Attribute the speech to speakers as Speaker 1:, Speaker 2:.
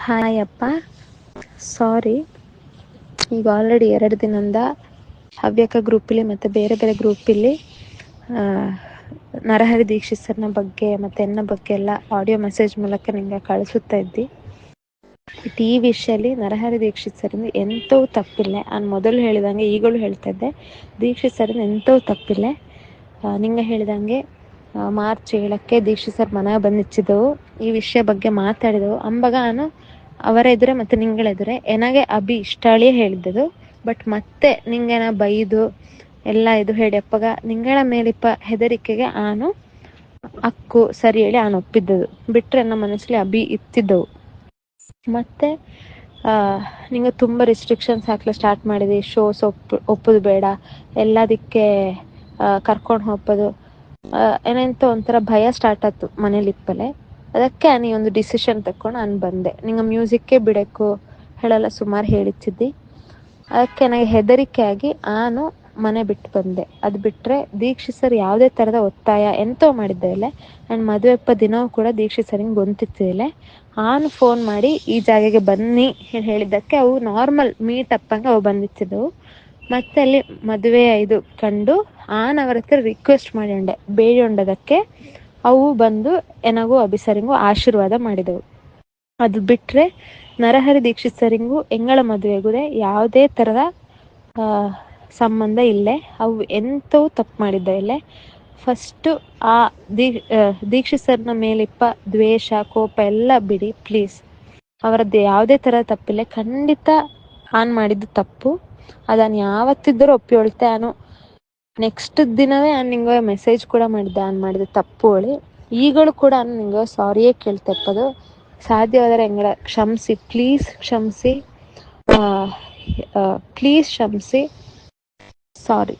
Speaker 1: Hi ಅಪ್ಪ. ಸಾರಿ ಈಗ already ಎರಡು ದಿನದಿಂದ ಹವ್ಯಕ ಗ್ರೂಪಲ್ಲಿ ಮತ್ತು ಬೇರೆ ಬೇರೆ ಗ್ರೂಪಲ್ಲಿ ನರಹರಿ ದೀಕ್ಷಿತ್ ಸರ್ನ ಬಗ್ಗೆ ಮತ್ತು ಎನ್ನ ಬಗ್ಗೆ ಎಲ್ಲ ಆಡಿಯೋ ಮೆಸೇಜ್ ಮೂಲಕ ನಿಮಗೆ ಕಳಿಸುತ್ತಾ ಇದ್ದಿ. ಬಟ್ ಈ ನರಹರಿ ದೀಕ್ಷಿತ್ ಸರಿಂದ ಎಂಥವು ತಪ್ಪಿಲ್ಲ. ನಾನು ಮೊದಲು ಹೇಳಿದಂಗೆ ಈಗಲೂ ಹೇಳ್ತಾ ಇದ್ದೆ. ದೀಕ್ಷಿತ್ ಸರಿಂದ ಎಂಥವು ತಪ್ಪಿಲ್ಲ. ನಿಂಗೆ ಹೇಳಿದಂಗೆ ಮಾರ್ಚ್ ಏಳಕ್ಕೆ ದೀಕ್ಷಿತ್ ಸರ್ ಮನೆಗೆ ಬಂದಿಚ್ಚಿದ್ದೆವು. ಈ ವಿಷಯ ಬಗ್ಗೆ ಮಾತಾಡಿದೆವು. ಅಂಬಾಗ ನಾನು ಅವರ ಎದುರೇ ಮತ್ತೆ ನಿಂಗಳ ಎದುರೇ ಎನಗೆ ಅಭಿ ಇಷ್ಟಾಳಿ ಹೇಳಿದ್ದದು. ಬಟ್ ಮತ್ತೆ ನಿಂಗೇನ ಬೈದು ಎಲ್ಲ ಇದು ಹೇಳಿ ಅಪ್ಪಗ ನಿಂಗಳ ಮೇಲಿಪ್ಪ ಹೆದರಿಕೆಗೆ ಆನು ಅಕ್ಕು ಸರಿ ಹೇಳಿ ಆನು ಒಪ್ಪಿದ್ದದು. ಬಿಟ್ರೆ ನಮ್ಮ ಮನಸ್ಸಲ್ಲಿ ಅಭಿ ಇತ್ತಿದ್ದವು. ಮತ್ತೆ ಆ, ನಿಂಗ ತುಂಬಾ ರಿಸ್ಟ್ರಿಕ್ಷನ್ಸ್ ಹಾಕ್ಲಿಕ್ಕೆ ಸ್ಟಾರ್ಟ್ ಮಾಡಿದೆ. ಶೋಸ್ ಒಪ್ ಒಪ್ಪದು ಬೇಡ. ಎಲ್ಲದಕ್ಕೆ ಕರ್ಕೊಂಡು ಹೋಗೋದು ಏನಂತ ಒಂಥರ ಭಯ ಸ್ಟಾರ್ಟ್ ಆಯ್ತು ಮನೇಲಿ ಇಪ್ಪಲೆ ಅದಕ್ಕೆ ನೀ ಒಂದು ಡಿಸಿಷನ್ ತಕೊಂಡು ನಾನು ಬಂದೆ. ನಿಂಗೆ ಮ್ಯೂಸಿಕ್ಕೇ ಬಿಡಕ್ಕು ಹೇಳಲ್ಲ, ಸುಮಾರು ಹೇಳಿಚ್ಚಿದ್ದಿ. ಅದಕ್ಕೆ ನನಗೆ ಹೆದರಿಕೆ ಆಗಿ ನಾನು ಮನೆ ಬಿಟ್ಟು ಬಂದೆ. ಅದು ಬಿಟ್ಟರೆ ದೀಕ್ಷಿತ್ ಸರ್ ಯಾವುದೇ ಥರದ ಒತ್ತಾಯ ಎಂತೋ ಮಾಡಿದ್ದೆ ಇಲ್ಲ. ಆ್ಯಂಡ್ ಮದುವೆಪ್ಪ ದಿನವೂ ಕೂಡ ದೀಕ್ಷಿತ್ ಸರಿಂಗೆ ಗೊಂತಿತ್ತಿಲ್ಲ ಆನು ಫೋನ್ ಮಾಡಿ ಈ ಜಾಗಕ್ಕೆ ಬನ್ನಿ ಹೇಳಿ ಹೇಳಿದ್ದಕ್ಕೆ ಅವು ನಾರ್ಮಲ್ ಮೀಟ್ ಅಪ್ಪಂಗೆ ಅವು ಬಂದಿತ್ತಿದ್ದವು. ಮತ್ತೆ ಅಲ್ಲಿ ಮದುವೆ ಇದು ಕಂಡು ಆನ್ ಅವರ ಹತ್ರ ರಿಕ್ವೆಸ್ಟ್ ಮಾಡಿಂಡೆ ಬೇಡಿಕೊಂಡದಕ್ಕೆ ಅವು ಬಂದು ಎನಗೂ ಅಭಿಸರಿಂಗು ಆಶೀರ್ವಾದ ಮಾಡಿದವು. ಅದು ಬಿಟ್ಟರೆ ನರಹರಿ ದೀಕ್ಷಿತ್ ಸರಿಂಗು ಎಂಗಳ ಮದುವೆಗೂ ಯಾವುದೇ ಥರದ ಸಂಬಂಧ ಇಲ್ಲೇ. ಅವು ಎಂಥವು ತಪ್ಪು ಮಾಡಿದ್ದ ಇಲ್ಲೇ. ಫಸ್ಟು ಆ ದೀ ದೀಕ್ಷಿತ್ ಸರ್ನ ಮೇಲಿಪ್ಪ ದ್ವೇಷ, ಕೋಪ ಎಲ್ಲ ಬಿಡಿ ಪ್ಲೀಸ್ ಅವರದ್ದು ಯಾವುದೇ ಥರ ತಪ್ಪಿಲ್ಲ ಖಂಡಿತ ಆನ್ ಮಾಡಿದ್ದು ತಪ್ಪು. ಅದನ್ನು ಯಾವತ್ತಿದ್ದರೂ ಒಪ್ಪಿಕೊಳ್ತೆ ನಾನು ನೆಕ್ಸ್ಟ್ ದಿನವೇ ನಾನು ನಿಂಗೆ ಮೆಸೇಜ್ ಕೂಡ ಮಾಡಿದ್ದೆ ನಾನ್ ಮಾಡಿದ ತಪ್ಪು ಹೇಳಿ. ಈಗಲೂ ಕೂಡ ನಾನು ನಿಂಗೆ ಸಾರಿಯೇ ಸಾಧ್ಯ ಸಾಧ್ಯವಾದರೆ ಹೆಂಗಡ ಕ್ಷಮಿಸಿ ಪ್ಲೀಸ್ ಕ್ಷಮಿಸಿ. ಪ್ಲೀಸ್ ಕ್ಷಮಿಸಿ. ಸಾರಿ